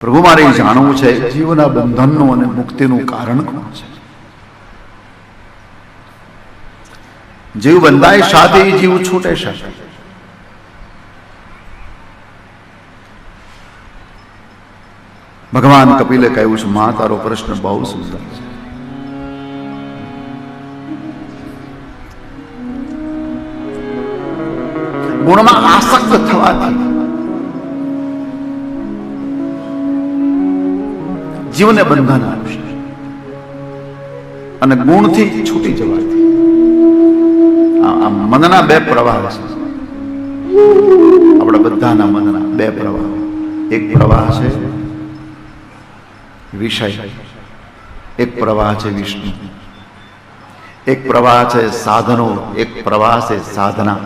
પ્રભુ મારે જાણવું છે જીવના બંધનનું અને મુક્તિનું કારણ કોણ છે? જીવ બંધાય સાથે જીવ છૂટે છે. ભગવાન કપિલે કહ્યું છે મા તારો પ્રશ્ન બહુ સુંદર છે. ગુણમાં આસક્ત થવાથી જીવને બંધન આપશે. અને ગુણથી છૂટી જવાથી આ મનના બે પ્રવાહ છે. આપણા બધાના મનના બે પ્રવાહ. એક પ્રવાહ છે વિષય. એક પ્રવાહ છે વિષ્ણુ. એક પ્રવાહ છે સાધનો. એક પ્રવાહ છે સાધના.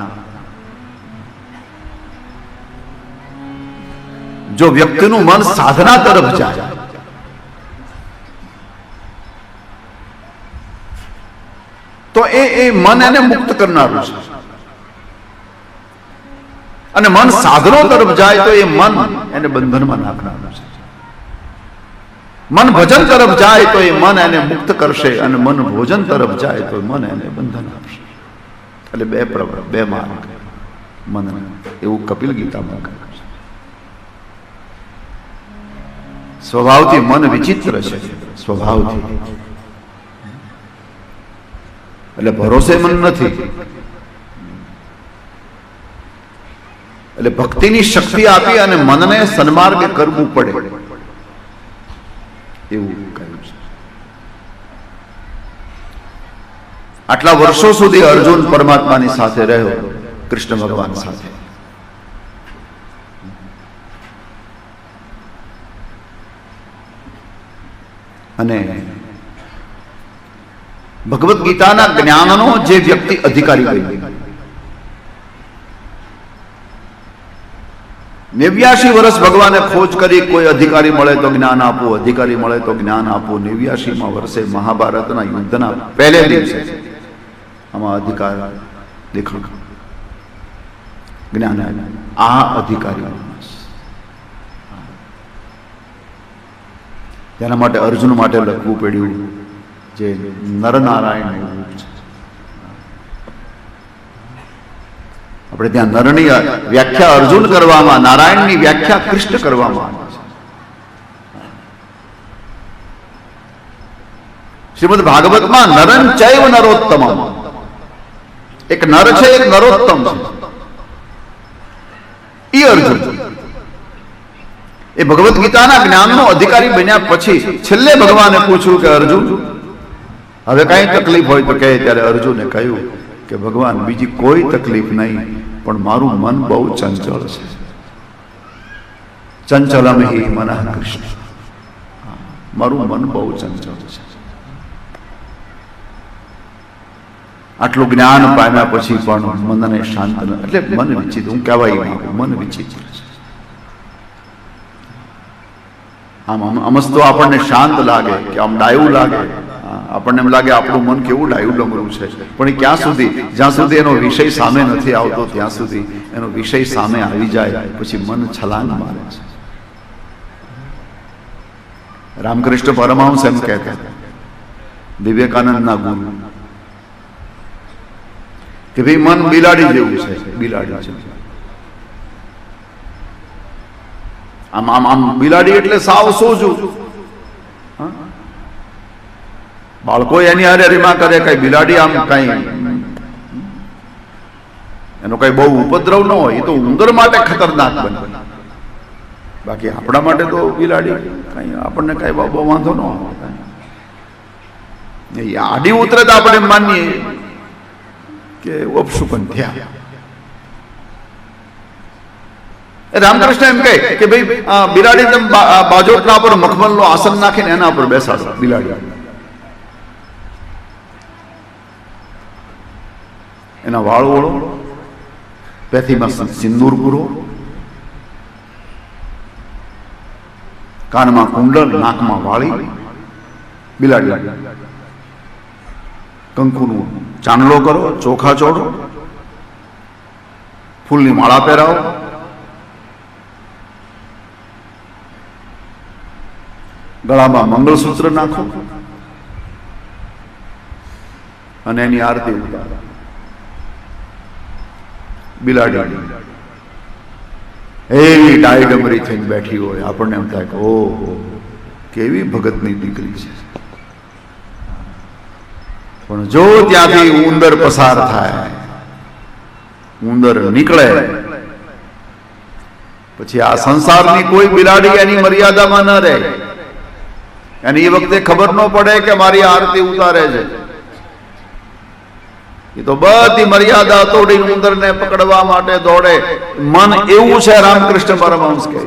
જો વ્યક્તિનું મન સાધના તરફ જાય તો એ એ મન એને મુક્ત કરનારું છે. અને મન સાધનો તરફ જાય તો એ મન એને બંધનમાં નાખનારું છે. મન ભજન તરફ જાય તો એ મન એને મુક્ત કરશે અને મન ભોજન તરફ જાય તો મન એને બંધન આપશે. એટલે બે પ્રવર, બે માર્ગ મન એવું કપિલ ગીતામાં કહે છે. સ્વભાવથી મન વિચિત્ર છે. સ્વભાવથી. એટલે ભરોસેમંદ નથી. એટલે ભક્તિની શક્તિ આપી અને મનને સન્માર્ગે કરવું પડે. એવું કહ્યું છે. આટલા વર્ષો સુધી અર્જુન પરમાત્માની સાથે રહ્યો, કૃષ્ણ ભગવાન સાથે. અને ભગવદ્ ગીતાના જ્ઞાનનો જે વ્યક્તિ અધિકારી બન્યો નેવ્યાસી વર્ષ ભગવાને ખોજ કરી, કોઈ અધિકારી મળે તો જ્ઞાન આપવું અધિકારી મળે તો જ્ઞાન આપવું નેવ્યાશીમાં વર્ષે મહાભારતના યુદ્ધના પહેલે દિવસે આમાં અધિકાર લેખક જ્ઞાન આ અધિકારી તેના માટે અર્જુન માટે લખવું પડ્યું. જે નરનારાયણ રૂપ છે. આપણે ત્યાં નરની વ્યાખ્યા અર્જુન કરવામાં, નારાયણની વ્યાખ્યા કૃષ્ણ કરવામાં શ્રીમદ ભાગવતમાં નરન ચૈવ નરોત્તમ એક નર છે, એક નરોત્તમ છે. એ અર્જુન. એ ભગવદ્ ગીતાના જ્ઞાનનો અધિકારી બન્યા પછી છેલ્લે ભગવાને પૂછ્યું કે અર્જુન હવે કઈ તકલીફ હોય તો કહે, ત્યારે અર્જુને કહ્યું કે, ભગવાન, બીજી કોઈ તકલીફ નહીં, પણ મારું મન બહુ ચંચળ છે. ચંચલમ હિ કૃષ્ણ. મારું મન બહુ ચંચળ છે. આટલું જ્ઞાન પામ્યા પછી પણ મનને શાંત ન એટલે મન વિચિત હું કહેવાય મન વિચિત આમ આમ અમસ્તો આપણને શાંત લાગે, કે આમ ડાયું લાગે. આપણને એમ લાગે આપણું મન કેવું ડાયું ડમરું છે. પણ એ ક્યાં સુધી? જ્યાં સુધી એનો વિષય સામે નથી આવતો, ત્યાં સુધી એનો વિષય સામે આવી જાય, પછી મન છલાંગ મારે છે. રામકૃષ્ણ પરમહંસ એમ કહેતા. વિવેકાનંદના ગુરુ. કે ભાઈ મન બિલાડી જેવું છે, બિલાડી છે. આમ આમ આમ બિલાડી એટલે સાવ સોજું હા? બાળકો એની હારે રીમા કરે, કઈ બિલાડી આમ કઈ. એનો કઈ બહુ ઉપદ્રવ ન હોય, એ તો ઉંદર માટે ખતરનાક બને. બાકી આપણા માટે તો બિલાડી કઈ, આપણને કઈ બહુ વાંધો ન આવે. આડી ઉતરે તો આપણે માનીએ કે અપશુકન થયા. રામકૃષ્ણ એમ કહે કે ભાઈ બિલાડી તમે બાજોટના પર મખમલનો આસન નાખીને એના પર બેસાડો, બિલાડી. એના વાળ ઓળો પેથીમાં સિંદૂર પૂરો, કાનમાં કુંડલ નાકમાં વાળી, બિલાડી. કંકુનું ચાંદલો કરો, ચોખા ચોડો, ફૂલની માળા પહેરાવો. ગળામાં મંગળસૂત્ર નાખો અને એની આરતી ઉતારો. બિલાડી. એવી ડાયડમરી થઈને બેઠી હોય, આપણને એમ થાય કે, ઓહો, કેવી ભગતની દીકરી છે. પણ જો ત્યાંથી ઉંદર પસાર થાય, ઉંદર નીકળે, પછી આ સંસારની કોઈ બિલાડી એની મર્યાદામાં ન રહે. અને એ વખતે ખબર ન પડે કે મારી આરતી ઉતારે છે. એ તો બધી મર્યાદા તોડીને ઉંદરને પકડવા માટે દોડે. મન એવું છે, રામકૃષ્ણ પરમહંસ કહે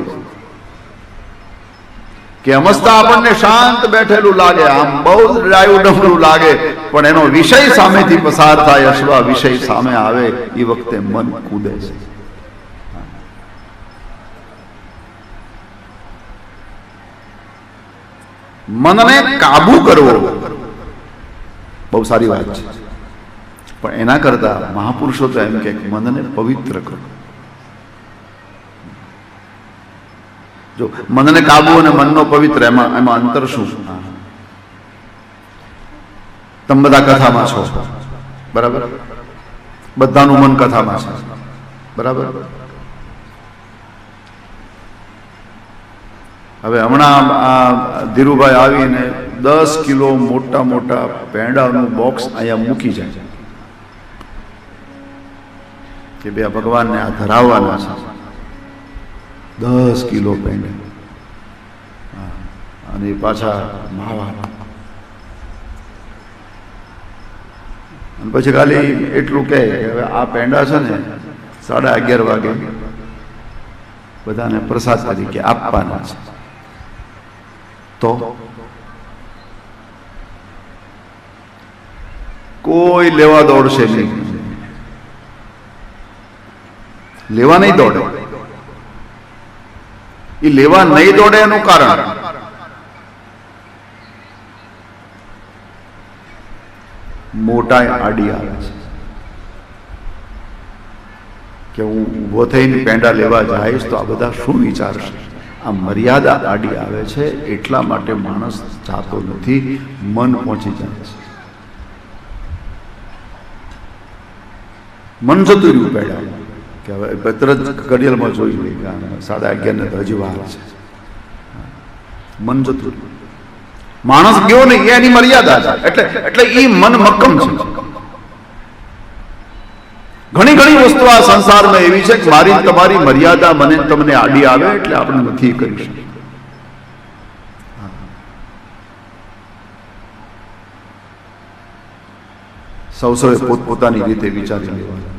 કે અમસ્તા આપણને શાંત બેઠેલું લાગે. આમ બહુ ડાયું ડમરું લાગે. પણ એનો વિષય સામેથી પસાર થાય, અશ્વા વિષય સામે આવે, એ વખતે મન કૂદે છે. મનને કાબુ કરવો. બહુ સારી વાત છે. પણ એના કરતા મહાપુરુષો તો એમ કે મનને પવિત્ર કરો. જો મનને કાબુ અને મનનો પવિત્ર, એમાં એમાં અંતર શું? તમે બધા કથામાં છો. બરાબર? બધાનું મન કથામાં છે. બરાબર? હવે હમણાં ધીરુભાઈ આવીને દસ કિલો મોટા મોટા પેંડાનું બોક્સ અહીંયા મૂકી જાય. કે બે ભગવાનને આ ધરાવવાના છે. દસ કિલો પેંડા. અને પાછા માવા અને પછી ખાલી એટલું કે હવે આ પેંડા છે ને સાડા અગિયાર વાગે બધાને પ્રસાદ તરીકે આપવાના છે. તો? કોઈ લેવા દોડશે નહીં. લેવા નહીં દોડે. એ લેવા નહીં દોડે એનું કારણ. મોટા આડી આવે છે. કે હું ઊભો થઈને પેંડા લેવા જઈશ તો આ બધા શું વિચારશે? આ મર્યાદા આડી આવે છે, એટલા માટે માણસ જાતો નથી, મન પહોંચી જાય છે. મન જતું રહ્યું પેડા. કે હવે તરત ઘડિયાળમાં જોઈ લઈ કે સાડા અગિયાર ને તો હજી વાર છે. મન જતું માણસ ગયો ને એની મર્યાદા છે. એટલે એટલે એ મન મક્કમ છે. ઘણી ઘણી વસ્તુ આ સંસારમાં એવી છે કે મારી તમારી મર્યાદા મને તમને આડી આવે એટલે આપણે નથી કરી શકીએ સૌ સૌએ પોતપોતાની રીતે વિચારી લેવાનું.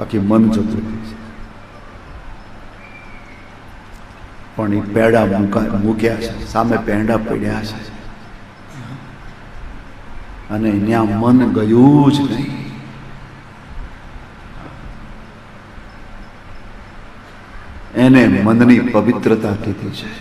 બાકી મન જતું રહે છે. પણ એ પેડા મૂકા મૂક્યા છે. સામે પેંડા પડ્યા છે. અને ત્યાં મન ગયું જ નહીં. એને મનની પવિત્રતા કીધી છે.